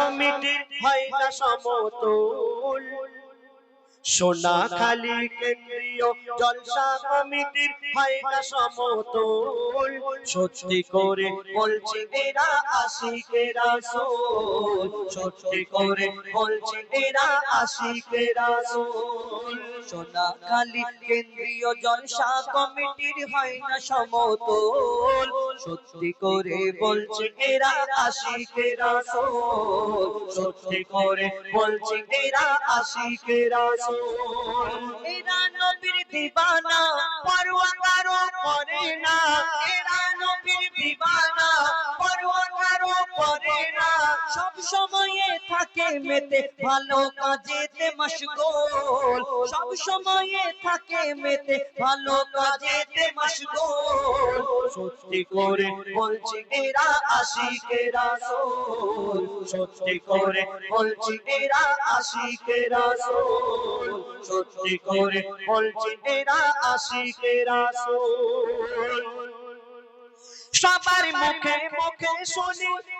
কমিটির হয় না সমতুল। সোনা খালি কেন্দ্রীয় জলসা কমিটির না সমতুল। সত্যি করে বলছি এরা আশিকেরা সোল। সত্যি করে বলছি এরা আশিকেরা সোল। সোনা খালি কেন্দ্রীয় জলসা কমিটির না সমতল। সত্যি করে বলছে এরা আশিকেরা সোল। সত্যি করে বলছি এরা আশিকেরা সোল এরা নবীর দিবানা পরোয়া করে না। এরা নবীর সময়ে থাকে মেতে, ভালো কাজেতে মশগুল সব সময়ে থাকে মেতে, ভালো কাজেতে মশগুল সত্যি করে বলছি, এরা সত্যি করে বলছি, এরা সত্যি করে বলছি, এরা সবার মুখে মুখে শুনি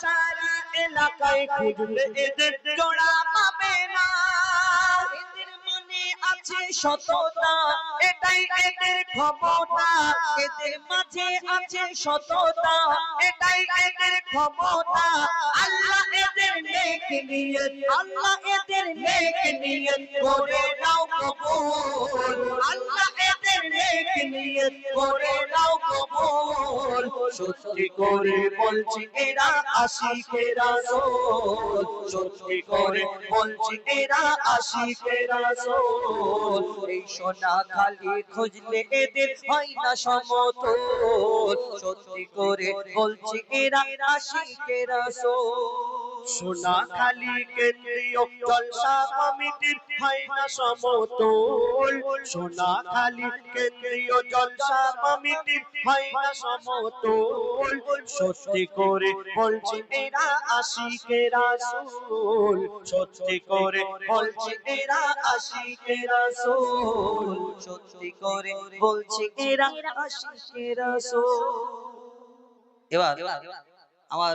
সারা এলাকায় খুঁজলে এদের জোড়া পাবে না। সততা, এটাই এদের ক্ষমতা। এদের মাঝে আছে সততা, এটাই এদের ক্ষমতা। আল্লাহ নাও কবুল। আল্লাহ এদের নেক নিয়ে করে নাও সত্যি করে বলছি, এরা আশিকেরা রোল। সত্যি করে বলছি, এরা আশিকেরা রোল। এই সোনা খালি খুঁজলে এদের হয় না সমতল। সত্যি করে বলছি, এরা আশিকের সোনা খালি কেন্দ্রীয় জলসা কমিটির হয় না সমতুল। সোনা খালি কেন্দ্রীয় জলসা কমিটির হয় না সমতুল। সত্যি করে বলছি এরা আশিকেরা সুল সত্যি করে বলছি এরা আশিকেরা সুল সত্যি করে বলছি এরা আশিকের এবার আমার